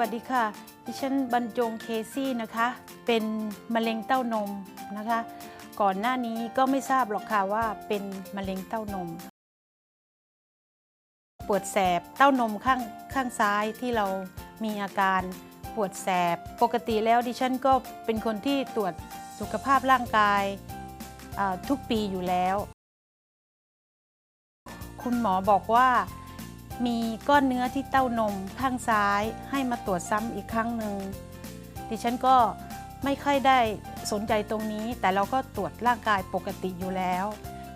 วัสดีค่ะ ดิฉันบรรจงเคซี่นะคะ เป็นมะเร็งเต้านมนะคะ ก่อนหน้านี้ก็ไม่ทราบหรอกค่ะว่าเป็นมะเร็งเต้านม ปวดแสบเต้านมข้างข้างซ้ายที่เรามีอาการปวดแสบ ปกติแล้วดิฉันก็เป็นคนที่ตรวจสุขภาพร่างกายทุกปีอยู่แล้ว คุณหมอบอกว่า มีก้อนเนื้อที่เต้านมข้างซ้ายให้มาตรวจซ้ำอีกครั้งหนึ่งดิฉันก็ไม่ค่อยได้สนใจตรงนี้ แต่เราก็ตรวจร่างกายปกติอยู่แล้ว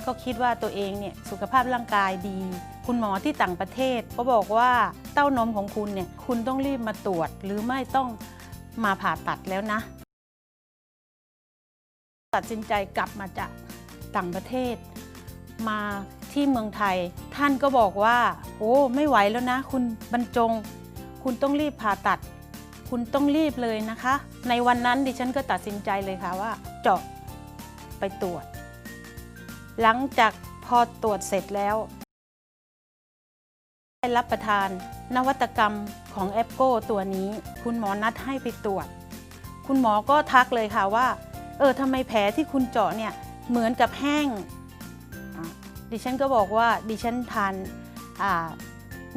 ก็คิดว่าตัวเองเนี่ยสุขภาพร่างกายดี คุณหมอที่ต่างประเทศก็บอกว่าเต้านมของคุณเนี่ยคุณต้องรีบมาตรวจหรือไม่ต้องมาผ่าตัดแล้วนะ ตัดสินใจกลับมาจากต่างประเทศมา ที่เมืองไทย ท่านก็บอกว่า โอ้ไม่ไหวแล้วนะ คุณบรรจง คุณต้องรีบผ่าตัด คุณต้องรีบเลยนะคะ ในวันนั้นดิฉันก็ตัดสินใจเลยค่ะว่า เจาะไปตรวจ หลังจากพอตรวจเสร็จแล้วได้รับประทานนวัตกรรมของแอปโกตัวนี้ คุณหมอนัดให้ไปตรวจ คุณหมอก็ทักเลยค่ะว่า เออทำไมแผลที่คุณเจาะเนี่ยเหมือนกับแห้ง ดิฉันก็บอกว่าดิฉันทาน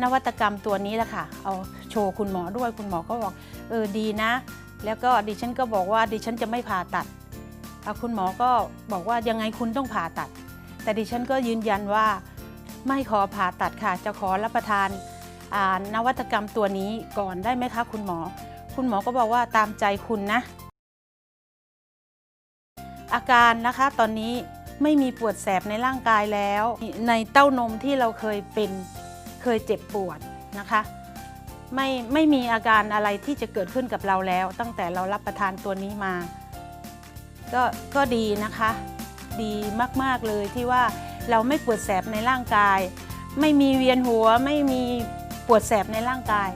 นวัตกรรมตัวนี้แหละค่ะ เอาโชว์คุณหมอด้วยคุณหมอก็บอกเออดีนะ แล้วก็ดิฉันก็บอกว่าดิฉันจะไม่ผ่าตัด คุณหมอก็บอกว่ายังไงคุณต้องผ่าตัด แต่ดิฉันก็ยืนยันว่าไม่ขอผ่าตัดค่ะ จะขอรับประทานนวัตกรรมตัวนี้ก่อนได้ไหมคะ คุณหมอ คุณหมอก็บอกว่าตามใจคุณนะ อาการนะคะตอนนี้ ไม่มีปวดแสบในร่างกายแล้ว ในเต้านมที่เราเคยเป็นเคยเจ็บปวดนะคะไม่ไม่มีอาการอะไรที่จะเกิดขึ้นกับเราแล้ว ตั้งแต่เรารับประทานตัวนี้มา ก็ก็ดีนะคะ ดีมากๆเลยที่ว่าเราไม่ปวดแสบในร่างกาย ไม่มีเวียนหัวไม่มีปวดแสบในร่างกาย